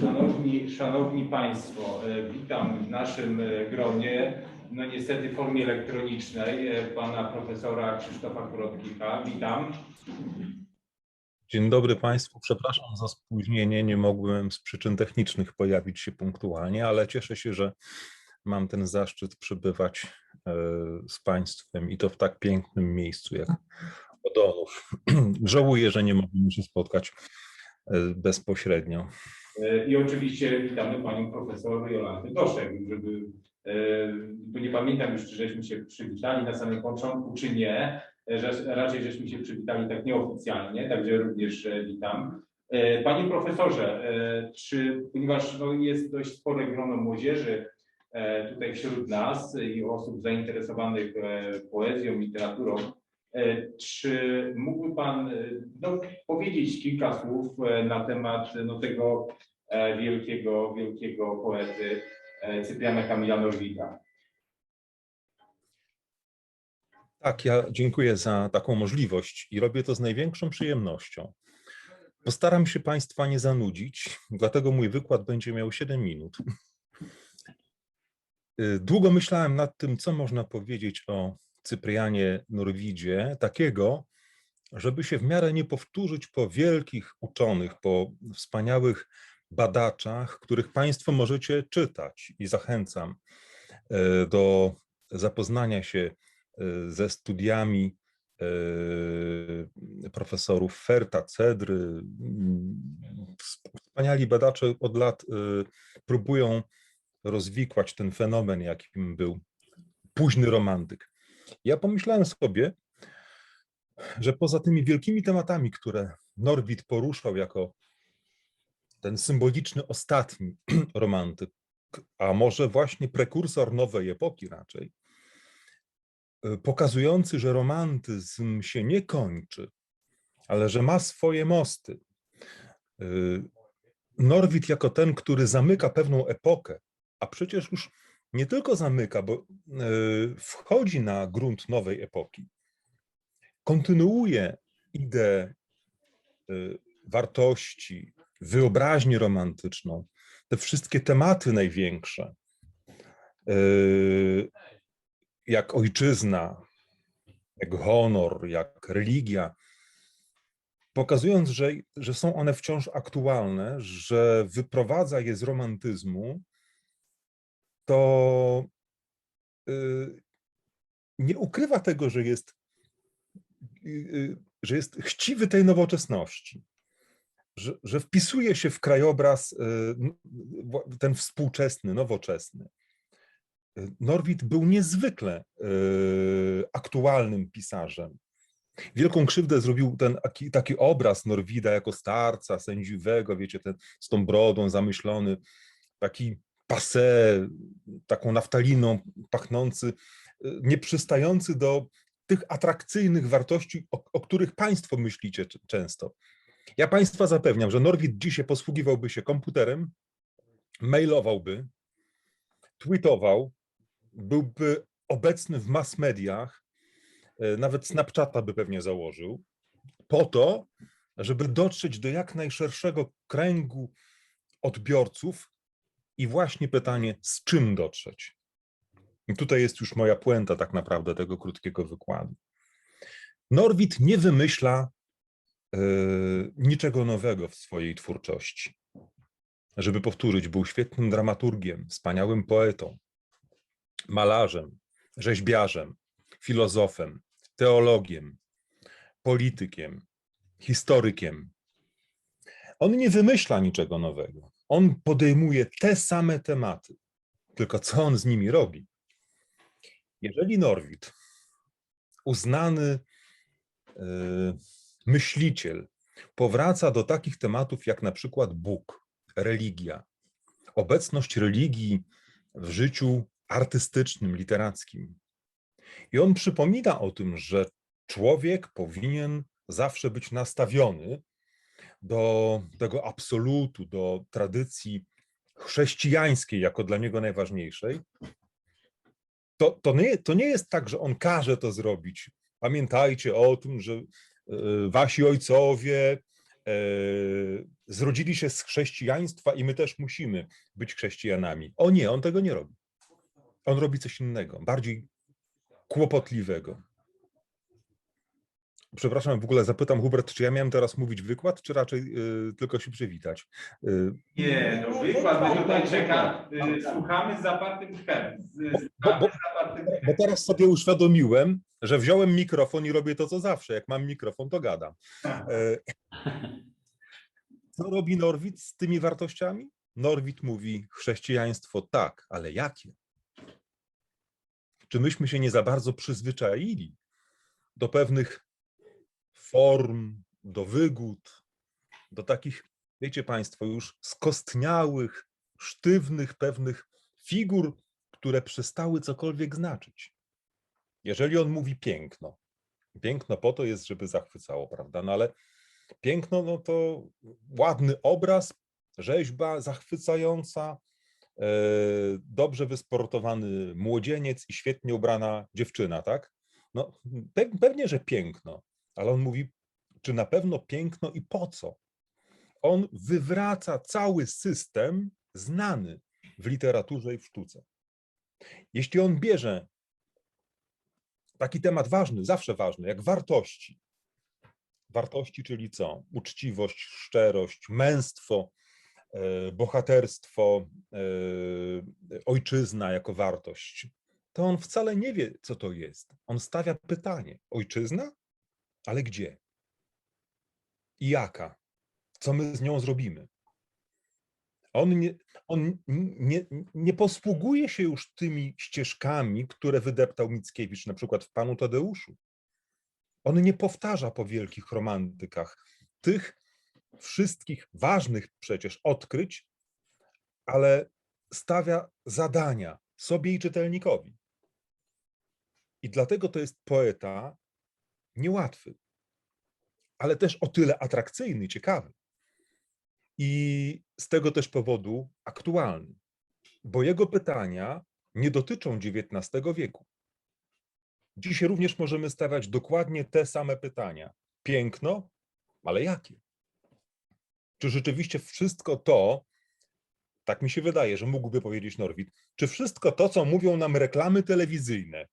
Szanowni, szanowni Państwo, e, witam w naszym e, gronie, no niestety w formie elektronicznej, e, pana profesora Krzysztofa Kurotnika. Witam. Dzień dobry Państwu. Przepraszam za spóźnienie. Nie mogłem z przyczyn technicznych pojawić się punktualnie, ale cieszę się, że mam ten zaszczyt przebywać e, z Państwem i to w tak pięknym miejscu jak Odonów. Żałuję, że nie mogliśmy się spotkać e, bezpośrednio. E, I oczywiście witamy panią profesor Jolantę Doszek, żeby, e, bo nie pamiętam już, czy żeśmy się przywitali na samym początku, czy nie. Że- Raczej żeśmy się przywitali tak nieoficjalnie, także również witam. Panie profesorze, czy, ponieważ no, jest dość spore grono młodzieży tutaj wśród nas i osób zainteresowanych poezją, literaturą, czy mógłby Pan e, no, powiedzieć kilka słów e, na temat no, tego e, wielkiego, wielkiego poety e, Cypriana Kamila Norwida? Tak, ja dziękuję za taką możliwość i robię to z największą przyjemnością. Postaram się Państwa nie zanudzić, dlatego mój wykład będzie miał 7 minut. Długo myślałem nad tym, co można powiedzieć o Cyprianie Norwidzie, takiego, żeby się w miarę nie powtórzyć po wielkich uczonych, po wspaniałych badaczach, których Państwo możecie czytać i zachęcam y, do zapoznania się y, ze studiami y, profesorów Ferta, Cedry. Wspaniali badacze od lat próbują rozwikłać ten fenomen, jakim był późny romantyk. Ja pomyślałem sobie, że poza tymi wielkimi tematami, które Norwid poruszał jako ten symboliczny ostatni romantyk, a może właśnie prekursor nowej epoki raczej, y, pokazujący, że romantyzm się nie kończy, ale że ma swoje mosty. Y, Norwid jako ten, który zamyka pewną epokę, a przecież już nie tylko zamyka, bo y, wchodzi na grunt nowej epoki, kontynuuje ideę y, wartości, wyobraźnię romantyczną, te wszystkie tematy największe, y, jak ojczyzna, jak honor, jak religia, pokazując, że, że są one wciąż aktualne, że wyprowadza je z romantyzmu, to y, nie ukrywa tego, że jest, y, y, że jest chciwy tej nowoczesności, że, że wpisuje się w krajobraz ten współczesny, nowoczesny. Norwid był niezwykle aktualnym pisarzem. Wielką krzywdę zrobił ten taki, taki obraz Norwida jako starca, sędziwego, wiecie, ten, z tą brodą zamyślony, taki passe, taką naftaliną pachnący, y, nieprzystający do tych atrakcyjnych wartości, o, o których Państwo myślicie często. Ja Państwa zapewniam, że Norwid dzisiaj posługiwałby się komputerem, mailowałby, tweetował, byłby obecny w mass mediach, e, nawet Snapchata by pewnie założył, po to, żeby dotrzeć do jak najszerszego kręgu odbiorców i właśnie pytanie, z czym dotrzeć. I tutaj jest już moja puenta tak naprawdę tego krótkiego wykładu. Norwid nie wymyśla e, niczego nowego w swojej twórczości. Żeby powtórzyć, był świetnym dramaturgiem, wspaniałym poetą, malarzem, rzeźbiarzem, filozofem, teologiem, politykiem, historykiem. On nie wymyśla niczego nowego. On podejmuje te same tematy, tylko co on z nimi robi? Jeżeli Norwid, uznany e, myśliciel, powraca do takich tematów jak na przykład Bóg, religia, obecność religii w życiu artystycznym, literackim. I on przypomina o tym, że człowiek powinien zawsze być nastawiony do tego absolutu, do tradycji chrześcijańskiej, jako dla niego najważniejszej. To, to, nie, to nie jest tak, że on każe to zrobić. Pamiętajcie o tym, że e, wasi ojcowie e, zrodzili się z chrześcijaństwa i my też musimy być chrześcijanami. O nie, on tego nie robi. On robi coś innego, bardziej kłopotliwego. Przepraszam, w ogóle zapytam Hubert, czy ja miałem teraz mówić wykład, czy raczej y, tylko się przywitać? Y, Nie, no wykład, my tutaj czeka, y, słuchamy z zapartym tchem. Bo- bo- bo teraz sobie uświadomiłem, że wziąłem mikrofon i robię to, co zawsze. Jak mam mikrofon, to gadam. E, Co robi Norwid z tymi wartościami? Norwid mówi, chrześcijaństwo tak, ale jakie? Czy myśmy się nie za bardzo przyzwyczaili do pewnych form, do wygód, do takich, wiecie Państwo, już skostniałych, sztywnych pewnych figur, które przestały cokolwiek znaczyć. Jeżeli on mówi piękno, piękno po to jest, żeby zachwycało, prawda? No ale piękno, no to ładny obraz, rzeźba zachwycająca, e, dobrze wysportowany młodzieniec i świetnie ubrana dziewczyna, tak? No pe- pewnie, że piękno, ale on mówi, czy na pewno piękno i po co? On wywraca cały system znany w literaturze i w sztuce. Jeśli on bierze taki temat ważny, zawsze ważny, jak wartości, wartości, czyli co? Uczciwość, szczerość, męstwo, e, bohaterstwo, e, ojczyzna jako wartość, to on wcale nie wie, co to jest. On stawia pytanie: ojczyzna? Ale gdzie? I jaka? Co my z nią zrobimy? On nie, on nie, nie posługuje się już tymi ścieżkami, które wydeptał Mickiewicz, na przykład w Panu Tadeuszu. On nie powtarza po wielkich romantykach tych wszystkich ważnych przecież odkryć, ale stawia zadania sobie i czytelnikowi. I dlatego to jest poeta niełatwy, ale też o tyle atrakcyjny, ciekawy. I z tego też powodu aktualny, bo jego pytania nie dotyczą XIX wieku. Dzisiaj również możemy stawiać dokładnie te same pytania. Piękno, ale jakie? Czy rzeczywiście wszystko to, tak mi się wydaje, że mógłby powiedzieć Norwid, czy wszystko to, co mówią nam reklamy telewizyjne,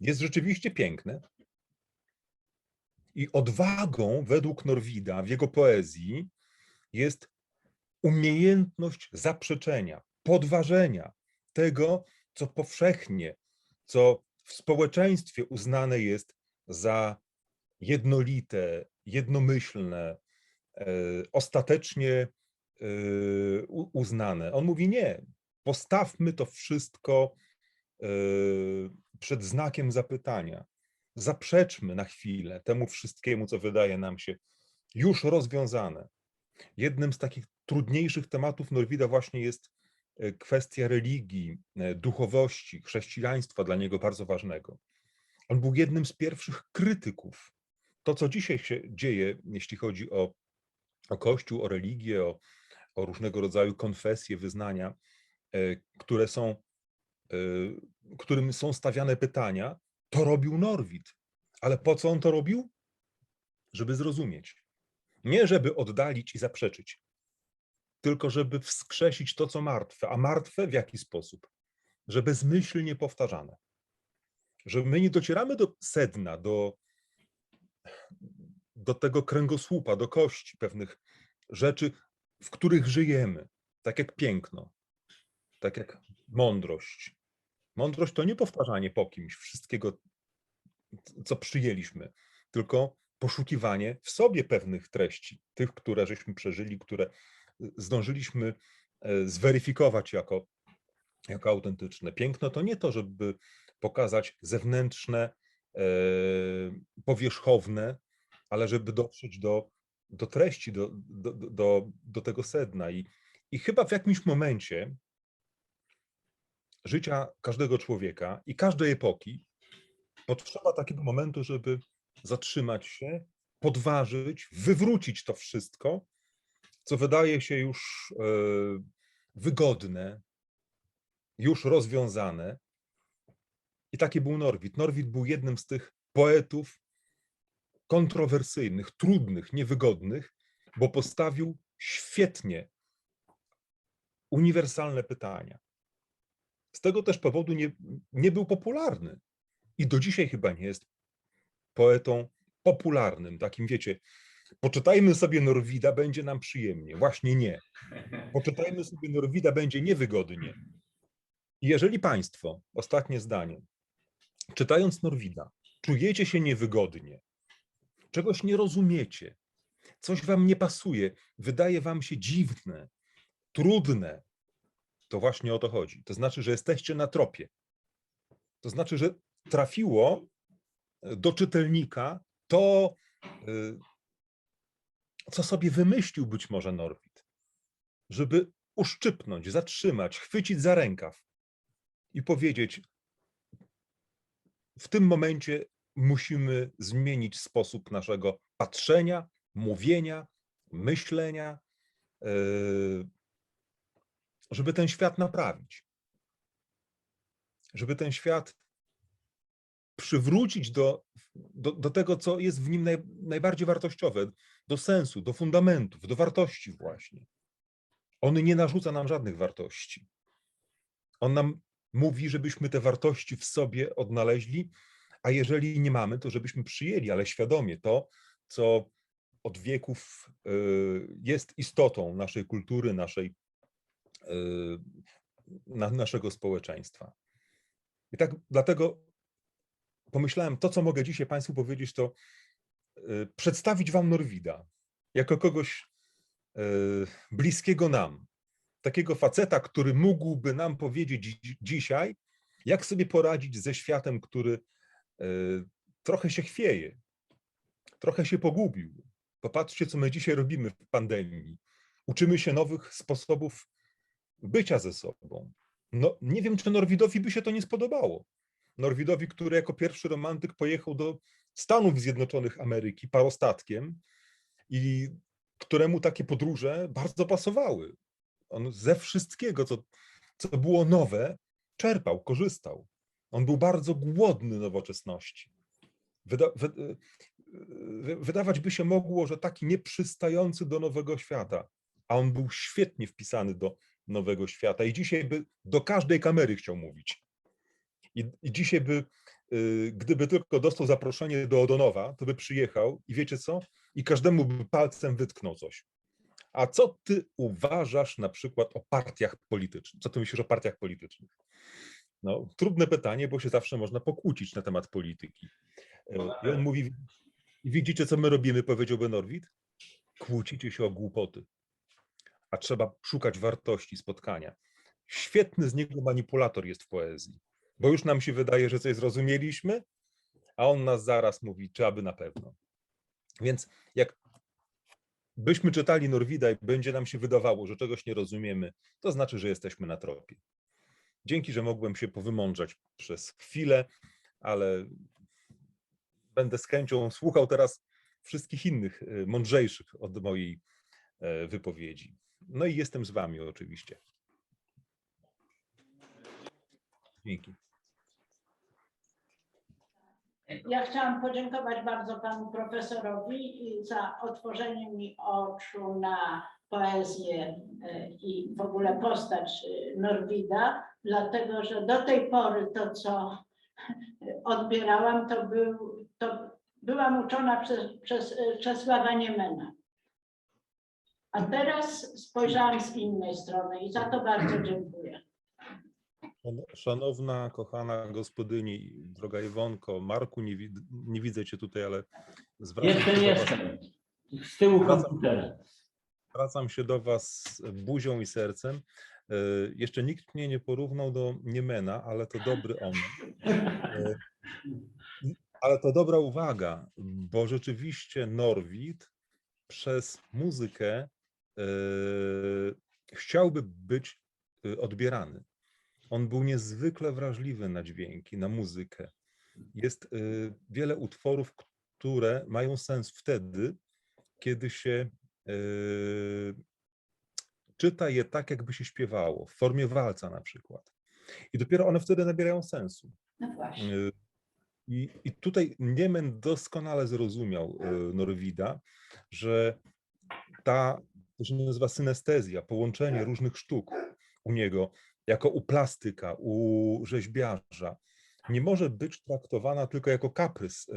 jest rzeczywiście piękne? I odwagą według Norwida w jego poezji jest umiejętność zaprzeczenia, podważenia tego, co powszechnie, co w społeczeństwie uznane jest za jednolite, jednomyślne, e, ostatecznie e, uznane. On mówi nie, postawmy to wszystko e, przed znakiem zapytania. Zaprzeczmy na chwilę temu wszystkiemu, co wydaje nam się już rozwiązane. Jednym z takich trudniejszych tematów Norwida właśnie jest e, kwestia religii, e, duchowości, chrześcijaństwa dla niego bardzo ważnego. On był jednym z pierwszych krytyków. To, co dzisiaj się dzieje, jeśli chodzi o, o Kościół, o religię, o, o różnego rodzaju konfesje, wyznania, e, które są, którym są stawiane pytania, to robił Norwid. Ale po co on to robił? Żeby zrozumieć. Nie żeby oddalić i zaprzeczyć, tylko żeby wskrzesić to, co martwe. A martwe w jaki sposób? Że bezmyślnie powtarzane. Że my nie docieramy do sedna, do, do tego kręgosłupa, do kości pewnych rzeczy, w których żyjemy. Tak jak piękno, tak jak mądrość. Mądrość to nie powtarzanie po kimś wszystkiego, co przyjęliśmy, tylko poszukiwanie w sobie pewnych treści, tych, które żeśmy przeżyli, które zdążyliśmy e, zweryfikować jako, jako autentyczne. Piękno to nie to, żeby pokazać zewnętrzne, e, powierzchowne, ale żeby dotrzeć do, do treści, do, do, do, do tego sedna. I, I chyba w jakimś momencie życia każdego człowieka i każdej epoki potrzeba takiego momentu, żeby zatrzymać się, podważyć, wywrócić to wszystko, co wydaje się już e, wygodne, już rozwiązane. I taki był Norwid. Norwid był jednym z tych poetów kontrowersyjnych, trudnych, niewygodnych, bo postawił świetnie uniwersalne pytania. Z tego też powodu nie, nie był popularny i do dzisiaj chyba nie jest poetą popularnym, takim wiecie, poczytajmy sobie Norwida, będzie nam przyjemnie. Właśnie nie. Poczytajmy sobie Norwida, będzie niewygodnie. Jeżeli Państwo, ostatnie zdanie, czytając Norwida, czujecie się niewygodnie, czegoś nie rozumiecie, coś Wam nie pasuje, wydaje Wam się dziwne, trudne, to właśnie o to chodzi. To znaczy, że jesteście na tropie. To znaczy, że trafiło do czytelnika to, y, co sobie wymyślił być może Norwid, żeby uszczypnąć, zatrzymać, chwycić za rękaw i powiedzieć: W tym momencie musimy zmienić sposób naszego patrzenia, mówienia, myślenia, y, żeby ten świat naprawić. Żeby ten świat przywrócić do, do, do tego, co jest w nim naj, najbardziej wartościowe, do sensu, do fundamentów, do wartości właśnie. On nie narzuca nam żadnych wartości. On nam mówi, żebyśmy te wartości w sobie odnaleźli, a jeżeli nie mamy, to żebyśmy przyjęli, ale świadomie to, co od wieków y, jest istotą naszej kultury, naszej, na, naszego społeczeństwa. I tak dlatego pomyślałem, to co mogę dzisiaj Państwu powiedzieć, to y, przedstawić Wam Norwida jako kogoś y, bliskiego nam, takiego faceta, który mógłby nam powiedzieć dzi- dzisiaj, jak sobie poradzić ze światem, który y, trochę się chwieje, trochę się pogubił. Popatrzcie, co my dzisiaj robimy w pandemii. Uczymy się nowych sposobów bycia ze sobą. No, nie wiem, czy Norwidowi by się to nie spodobało. Norwidowi, który jako pierwszy romantyk pojechał do Stanów Zjednoczonych Ameryki parostatkiem i któremu takie podróże bardzo pasowały. On ze wszystkiego, co, co było nowe, czerpał, korzystał. On był bardzo głodny nowoczesności. Wyda, wy, wy- wydawać by się mogło, że taki nieprzystający do nowego świata, a on był świetnie wpisany do nowego świata i dzisiaj by do każdej kamery chciał mówić. I, i dzisiaj by, y, gdyby tylko dostał zaproszenie do Odonowa, to by przyjechał i wiecie co? I każdemu by palcem wytknął coś. A co ty uważasz na przykład o partiach politycznych? Co ty myślisz o partiach politycznych? No, trudne pytanie, bo się zawsze można pokłócić na temat polityki. Y, I on mówi, "I widzicie co my robimy, powiedziałby Norwid? Kłócicie się o głupoty. A trzeba szukać wartości spotkania. Świetny z niego manipulator jest w poezji bo już nam się wydaje, że coś zrozumieliśmy, a on nas zaraz mówi, czy aby na pewno. Więc jak byśmy czytali Norwida i będzie nam się wydawało, że czegoś nie rozumiemy, to znaczy, że jesteśmy na tropie. Dzięki, że mogłem się powymądrzać przez chwilę, ale będę z chęcią słuchał teraz wszystkich innych e, mądrzejszych od mojej e, wypowiedzi. No i jestem z wami oczywiście. Dzięki. Ja chciałam podziękować bardzo panu profesorowi za otworzenie mi oczu na poezję e, i w ogóle postać e, Norwida, dlatego że do tej pory to, co odbierałam, to, był, to byłam uczona przez, przez e, Czesława Niemena. A teraz spojrzałam z innej strony i za to bardzo dziękuję. Szan- Szanowna, kochana gospodyni, droga Iwonko, Marku, nie, wid- nie widzę cię tutaj, ale zwracam Jestem, się, do was, jestem. Z tyłu Wracam. komputera. zwracam się do Was buzią i sercem. E, Jeszcze nikt mnie nie porównał do Niemena, ale to dobry on. E, Ale to dobra uwaga, bo rzeczywiście Norwid przez muzykę chciałby być e, odbierany. On był niezwykle wrażliwy na dźwięki, na muzykę. Jest e, wiele utworów, które mają sens wtedy, kiedy się e, czyta je tak, jakby się śpiewało, w formie walca na przykład. I dopiero one wtedy nabierają sensu. No właśnie. I, I tutaj Niemen doskonale zrozumiał e, Norwida, że ta, to się nazywa synestezja, połączenie różnych sztuk u niego, jako u plastyka, u rzeźbiarza, nie może być traktowana tylko jako kaprys e,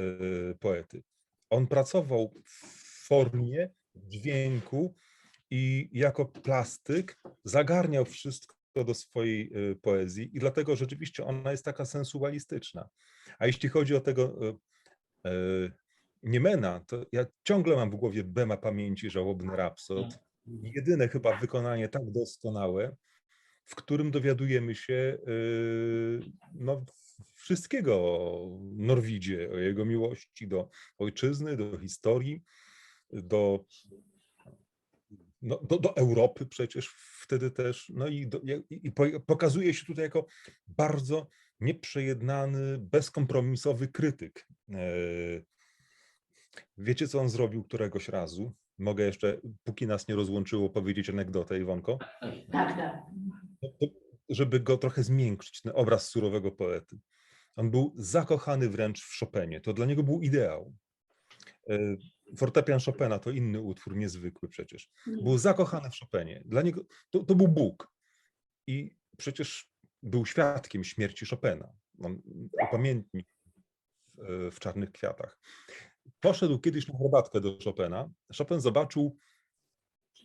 poety. On pracował w formie, w dźwięku i jako plastyk zagarniał wszystko do swojej e, poezji i dlatego rzeczywiście ona jest taka sensualistyczna. A jeśli chodzi o tego e, Niemena, to ja ciągle mam w głowie Bema pamięci Żałobny Rapsod. Jedyne chyba wykonanie tak doskonałe, w którym dowiadujemy się e, no, wszystkiego o Norwidzie, o jego miłości do ojczyzny, do historii, do, no, do, do Europy przecież wtedy też. No i, do, i, i po- pokazuje się tutaj jako bardzo nieprzejednany, bezkompromisowy krytyk. E, Wiecie, co on zrobił któregoś razu? Mogę jeszcze, póki nas nie rozłączyło, powiedzieć anegdotę, Iwonko? Tak, tak. No żeby go trochę zmiękczyć, ten obraz surowego poety. On był zakochany wręcz w Chopinie. To dla niego był ideał. E, Fortepian Chopina to inny utwór, niezwykły przecież. Był zakochany w Chopinie. Dla niego to, to był Bóg. I przecież był świadkiem śmierci Chopina. On upamiętnił w, w Czarnych Kwiatach. Poszedł kiedyś na herbatkę do Chopina. Chopin zobaczył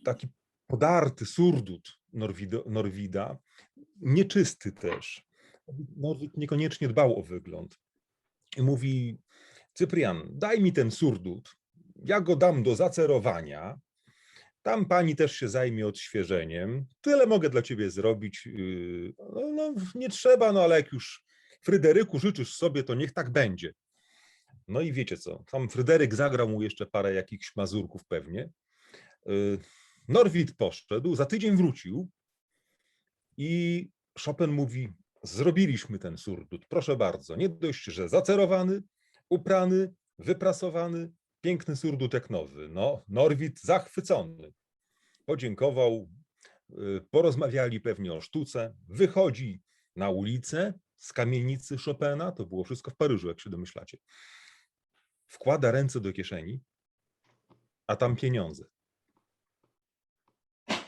taki podarty surdut Norwido, Norwida, nieczysty też. Norwid niekoniecznie dbał o wygląd. I mówi, Cyprian, daj mi ten surdut, ja go dam do zacerowania, tam pani też się zajmie odświeżeniem, tyle mogę dla ciebie zrobić, yy, no, no nie trzeba, no ale jak już Fryderyku życzysz sobie, to niech tak będzie. No i wiecie co, tam Fryderyk zagrał mu jeszcze parę jakichś mazurków pewnie, Yy, Norwid poszedł, za tydzień wrócił i Chopin mówi: Zrobiliśmy ten surdut, proszę bardzo. Nie dość, że zacerowany, uprany, wyprasowany, piękny surdut jak nowy. No, Norwid zachwycony. Podziękował, y, porozmawiali pewnie o sztuce. Wychodzi na ulicę z kamienicy Chopina, to było wszystko w Paryżu, jak się domyślacie. Wkłada ręce do kieszeni, a tam pieniądze.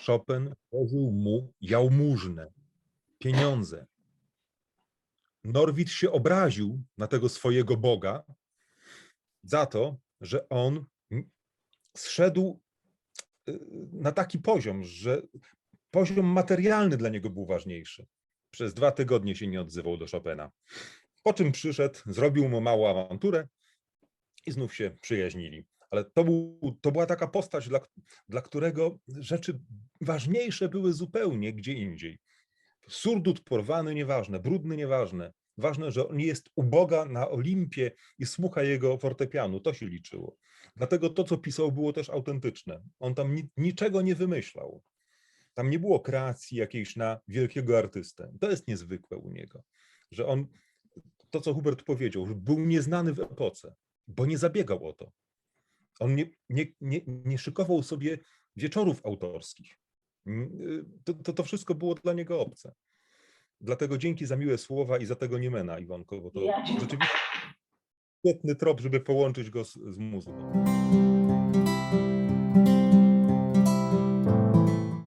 Chopin położył mu jałmużnę, pieniądze. Norwid się obraził na tego swojego Boga za to, że on zszedł y, na taki poziom, że poziom materialny dla niego był ważniejszy. Przez dwa tygodnie się nie odzywał do Chopina. Po czym przyszedł, zrobił mu małą awanturę i znów się przyjaźnili. Ale to, był, to była taka postać, dla, dla którego rzeczy ważniejsze były zupełnie gdzie indziej. Surdut porwany, nieważne, brudny, nieważne. Ważne, że on jest u Boga na Olimpie i słucha jego fortepianu. To się liczyło. Dlatego to, co pisał, było też autentyczne. On tam ni- niczego nie wymyślał. Tam nie było kreacji jakiejś na wielkiego artystę. To jest niezwykłe u niego, że on, to co Hubert powiedział, był nieznany w epoce, bo nie zabiegał o to. On nie, nie, nie, nie szykował sobie wieczorów autorskich. Mm, y, To, to, to wszystko było dla niego obce. Dlatego dzięki za miłe słowa i za tego Niemena, Iwonko, bo to Ja rzeczywiście świetny trop, żeby połączyć go z, z muzyką.